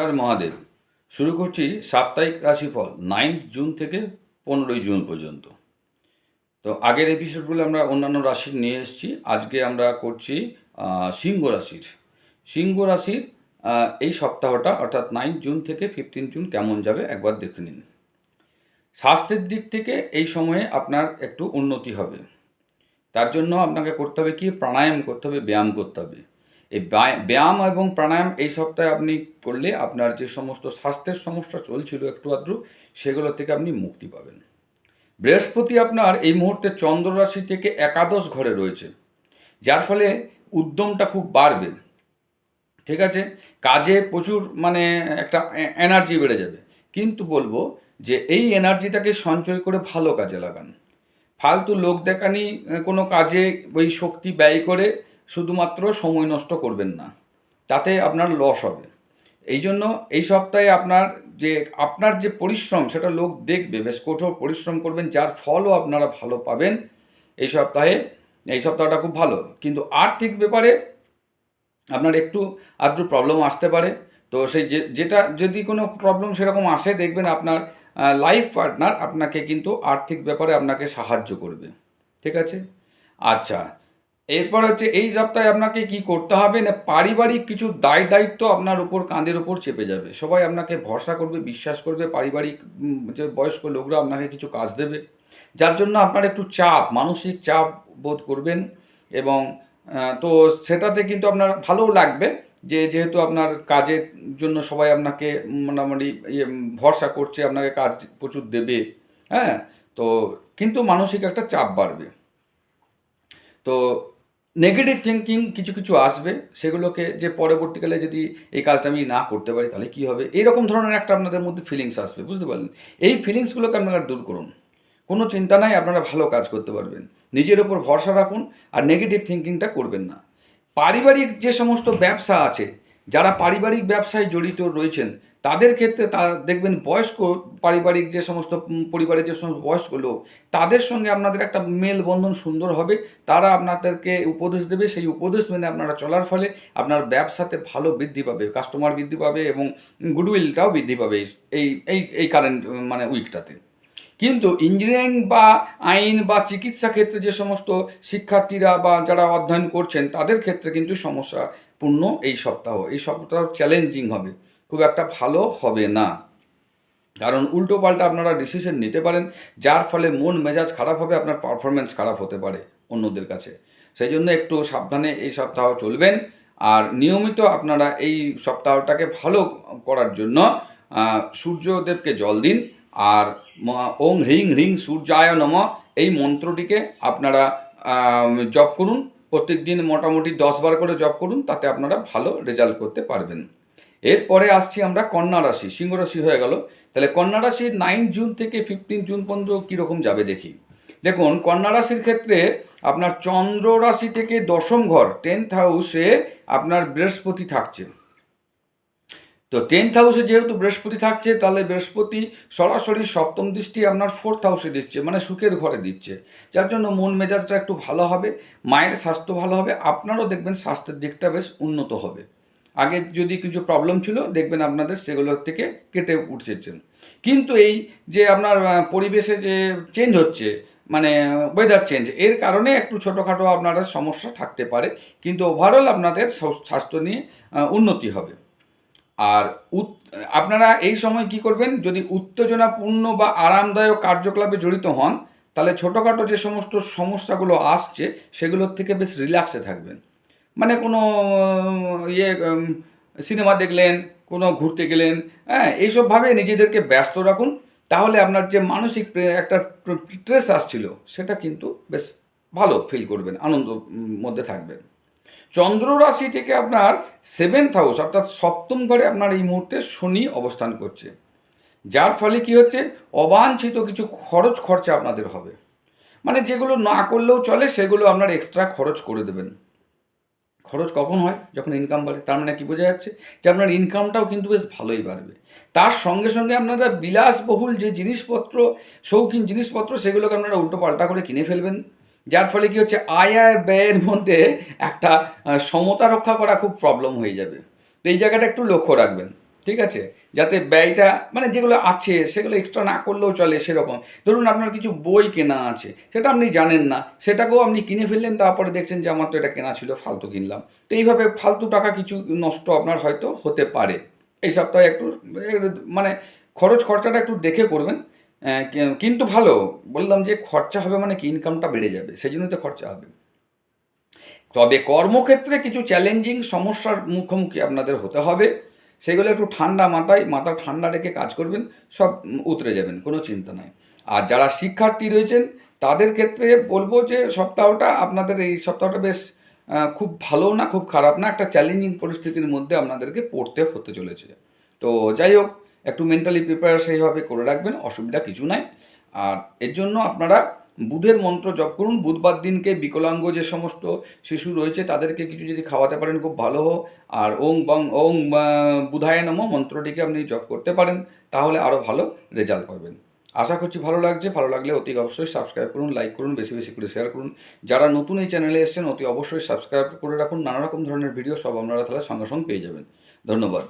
হর মহাদেব। শুরু করছি সাপ্তাহিক রাশিফল নাইন্থ জুন থেকে পনেরোই জুন পর্যন্ত। তো আগের এপিসোডগুলো আমরা অন্যান্য রাশির নিয়ে এসেছি। আজকে আমরা করছি সিংহ রাশির। সিংহ রাশির এই সপ্তাহটা, অর্থাৎ নাইন্থ জুন থেকে ফিফটিন জুন কেমন যাবে একবার দেখে নিন। স্বাস্থ্যের দিক থেকে এই সময়ে আপনার একটু উন্নতি হবে। তার জন্য আপনাকে করতে হবে কি? প্রাণায়াম করতে হবে, ব্যায়াম করতে হবে। এই ব্যায়- ব্যায়াম এবং প্রাণায়াম এই সপ্তাহে আপনি করলে আপনার যে সমস্ত স্বাস্থ্যের সমস্যা চলছিল একটু আধটু, সেগুলো থেকে আপনি মুক্তি পাবেন। বৃহস্পতি আপনার এই মুহূর্তে চন্দ্র রাশি থেকে একাদশ ঘরে রয়েছে, যার ফলে উদ্যমটা খুব বাড়বে। ঠিক আছে? কাজে প্রচুর মানে একটা এনার্জি বেড়ে যাবে। কিন্তু বলব যে এই এনার্জিটাকে সঞ্চয় করে ভালো কাজে লাগান। ফালতু লোক দেখানি কোনো কাজে ওই শক্তি ব্যয় করে শুধুমাত্র সময় নষ্ট করবেন না, তাতে আপনার লস হবে। এই জন্য এই সপ্তাহে আপনার যে আপনার যে পরিশ্রম, সেটা লোক দেখবে, বেশ কঠোর পরিশ্রম করবেন, যার ফলও আপনারা ভালো পাবেন এই সপ্তাহে। এই সপ্তাহটা খুব ভালো। কিন্তু আর্থিক ব্যাপারে আপনার একটু আদ্র প্রবলেম আসতে পারে। তো সেই যেটা যদি কোনো প্রবলেম সেরকম আসে, দেখবেন আপনার লাইফ পার্টনার আপনাকে কিন্তু আর্থিক ব্যাপারে আপনাকে সাহায্য করবে। ঠিক আছে? আচ্ছা এরপর হচ্ছে এই সপ্তাহে আপনাকে কি করতে হবে না, পারিবারিক কিছু দায় দায়িত্ব আপনার উপর, কাঁধের উপর চেপে যাবে। সবাই আপনাকে ভরসা করবে, বিশ্বাস করবে, পারিবারিক যে বয়স্ক লোকরা আপনাকে কিছু কাজ দেবে। যার জন্য আপনার একটু চাপ, মানসিক চাপ বোধ করবেন এবং তো সেটাতে কিন্তু আপনার ভালোও লাগবে যে যেহেতু আপনার কাজের জন্য সবাই আপনাকে মোটামুটি ইয়ে ভরসা করছে, আপনাকে কাজ প্রচুর দেবে হ্যাঁ? তো কিন্তু মানসিক একটা চাপ বাড়বে। তো নেগেটিভ থিঙ্কিং কিছু কিছু আসবে, সেগুলোকে যে পরবর্তীকালে যদি এই কাজটা আমি না করতে পারি, তাহলে কী হবে? এইরকম ধরনের একটা আপনাদের মধ্যে ফিলিংস আসবে, বুঝতে পারলেন? এই ফিলিংসগুলোকে আপনারা দূর করুন। কোনো চিন্তা নাই, আপনারা ভালো কাজ করতে পারবেন। নিজের ওপর ভরসা রাখুন আর নেগেটিভ থিঙ্কিংটা করবেন না। পারিবারিক যে সমস্ত ব্যবসা আছে, যারা পারিবারিক ব্যবসায় জড়িত রয়েছেন তাদের ক্ষেত্রে তা, দেখবেন বয়স্ক পারিবারিক যে সমস্ত পরিবারের যে সমস্ত বয়স্ক লোক, তাদের সঙ্গে আপনাদের একটা মেলবন্ধন সুন্দর হবে। তারা আপনাদেরকে উপদেশ দেবে। সেই উপদেশ মেনে আপনারা চলার ফলে আপনার ব্যবসাতে ভালো বৃদ্ধি পাবে কাস্টমার বৃদ্ধি পাবে এবং গুডউইলটাও বৃদ্ধি পাবে এই এই এই কারেন্ট মানে উইকটাতে। কিন্তু ইঞ্জিনিয়ারিং বা আইন বা চিকিৎসা ক্ষেত্রে যে সমস্ত শিক্ষার্থীরা বা যারা অধ্যয়ন করছেন, তাদের ক্ষেত্রে কিন্তু সমস্যাপূর্ণ এই সপ্তাহ এই সপ্তাহ চ্যালেঞ্জিং হবে। খুব একটা ভালো হবে না। কারণ উল্টো পাল্টা আপনারা ডিসিশন নিতে পারেন, যার ফলে মন মেজাজ খারাপ হবে, আপনার পারফরমেন্স খারাপ হতে পারে অন্যদের কাছে। সেই জন্য একটু সাবধানে এই সপ্তাহ চলবেন, আর নিয়মিত আপনারা এই সপ্তাহটাকে ভালো করার জন্য সূর্যদেবকে জল দিন, আর ওং হ্রিং হ্রিং সূর্যায় নম, এই মন্ত্রটিকে আপনারা জপ করুন। প্রত্যেক দিন মোটামুটি দশ বার করে জপ করুন, তাতে আপনারা ভালো রেজাল্ট করতে পারবেন। এরপরে আসছি আমরা কন্যা রাশি, সিংহ রাশি হয়ে গেল। তাহলে কন্যা রাশি নাইন জুন থেকে ফিফটিন জুন পর্যন্ত কীরকম যাবে দেখি। দেখুন, কন্যা রাশির ক্ষেত্রে আপনার চন্দ্র রাশি থেকে দশম ঘর টেন্থ হাউসে আপনার বৃহস্পতি থাকছে। তো টেন্থ হাউসে যেহেতু বৃহস্পতি থাকছে, তাহলে বৃহস্পতি সরাসরি সপ্তম দৃষ্টি আপনার ফোর্থ হাউসে দিচ্ছে মানে সুখের ঘরে দিচ্ছে। যার জন্য মন মেজাজটা একটু ভালো হবে, মায়ের স্বাস্থ্য ভালো হবে, আপনারও দেখবেন স্বাস্থ্যের দিকটা বেশ উন্নত হবে। আগে যদি কিছু প্রবলেম ছিল, দেখবেন আপনাদের সেগুলোর থেকে কেটে উঠছেন কিন্তু এই যে আপনার পরিবেশে যে চেঞ্জ হচ্ছে মানে ওয়েদার চেঞ্জ এর কারণে একটু ছোটোখাটো আপনাদের সমস্যা থাকতে পারে, কিন্তু ওভারঅল আপনাদের স্বাস্থ্য নিয়ে উন্নতি হবে। আর আপনারা এই সময় কি করবেন, যদি উত্তেজনাপূর্ণ বা আরামদায়ক কার্যকলাপে জড়িত হন, তাহলে ছোটোখাটো যে সমস্ত সমস্যাগুলো আসছে, সেগুলোর থেকে বেশ রিল্যাক্সে থাকবেন। মানে কোনো ইয়ে সিনেমা দেখলেন, কোনো ঘুরতে গেলেন হ্যাঁ এইসবভাবে নিজেদেরকে ব্যস্ত রাখুন। তাহলে আপনার যে মানসিক একটা স্ট্রেস আসছিল, সেটা কিন্তু বেশ ভালো ফিল করবেন, আনন্দ মধ্যে থাকবেন। চন্দ্র রাশি থেকে আপনার সেভেন্থ হাউস অর্থাৎ সপ্তম ঘরে আপনার এই মুহূর্তে শনি অবস্থান করছে। যার ফলে কি হচ্ছে? অবাঞ্ছিত কিছু খরচ, খরচা আপনাদের হবে। মানে যেগুলো না করলেও চলে, সেগুলো আপনার এক্সট্রা খরচ করে দেবেন। খরচ কখন হয়? যখন ইনকাম বাড়ে, তার মানে কি বোঝা যাচ্ছে? যে আপনার ইনকামটাও কিন্তু বেশ ভালোই বাড়বে। তার সঙ্গে সঙ্গে আপনারা বিলাসবহুল যে জিনিসপত্র, শৌখিন জিনিসপত্র, সেগুলোকে আপনারা উল্টো পাল্টা করে কিনে ফেলবেন। যার ফলে কি হচ্ছে? আয় আর ব্যয়ের মধ্যে একটা সমতা রক্ষা করা খুব প্রবলেম হয়ে যাবে। তো এই জায়গাটা একটু লক্ষ্য রাখবেন। ঠিক আছে? যাতে ব্যয়টা মানে যেগুলো আছে, সেগুলো এক্সট্রা না করলেও চলে সেরকম। ধরুন আপনার কিছু বই কেনা আছে, সেটা আপনি জানেন না, সেটাকেও আপনি কিনে ফেললেন, তারপরে দেখছেন যে আমার তো এটা কেনা ছিল, ফালতু কিনলাম। তো এইভাবে ফালতু টাকা কিছু নষ্ট আপনার হয়তো হতে পারে। এই সপ্তাহে একটু মানে খরচ খরচাটা একটু দেখে করবেন। কিন্তু ভালো, বললাম যে খরচা হবে মানে কি ইনকামটা বেড়ে যাবে, সেই জন্যই তো খরচা হবে। তবে কর্মক্ষেত্রে কিছু চ্যালেঞ্জিং সমস্যার মুখোমুখি আপনাদের হতে হবে। সেগুলো একটু ঠান্ডা মাথায়, মাথা ঠান্ডা রেখে কাজ করবেন, সব উতরে যাবেন, কোনো চিন্তা নাই। আর যারা শিক্ষার্থী রয়েছেন, তাদের ক্ষেত্রে বলব যে সপ্তাহটা আপনাদের এই সপ্তাহটা বেশ খুব ভালো না, খুব খারাপ না, একটা চ্যালেঞ্জিং পরিস্থিতির মধ্যে আপনাদেরকে পড়তে হতে চলেছে। তো যাই হোক, একটু মেন্টালি প্রিপেয়ার সেইভাবে করে রাখবেন, অসুবিধা কিছু নাই। আর এর জন্য আপনারা বুধের মন্ত্র জপ করুন। বুধবার দিনকে বিকলাঙ্গ যে সমস্ত শিশু রয়েছে, তাদেরকে কিছু যদি খাওয়াতে পারেন, খুব ভালো। হোক আর ওং বং, ওং বুধায় নম, মন্ত্রটিকে আপনি জপ করতে পারেন, তাহলে আরও ভালো রেজাল্ট পাবেন। আশা করছি ভালো লাগছে। ভালো লাগলে অতি অবশ্যই সাবস্ক্রাইব করুন, লাইক করুন, বেশি বেশি করে শেয়ার করুন। যারা নতুন এই চ্যানেলে এসেছেন, অতি অবশ্যই সাবস্ক্রাইব করে রাখুন। নানা রকম ধরনের ভিডিও সব আপনারা তাহলে সঙ্গে সঙ্গে পেয়ে যাবেন। ধন্যবাদ।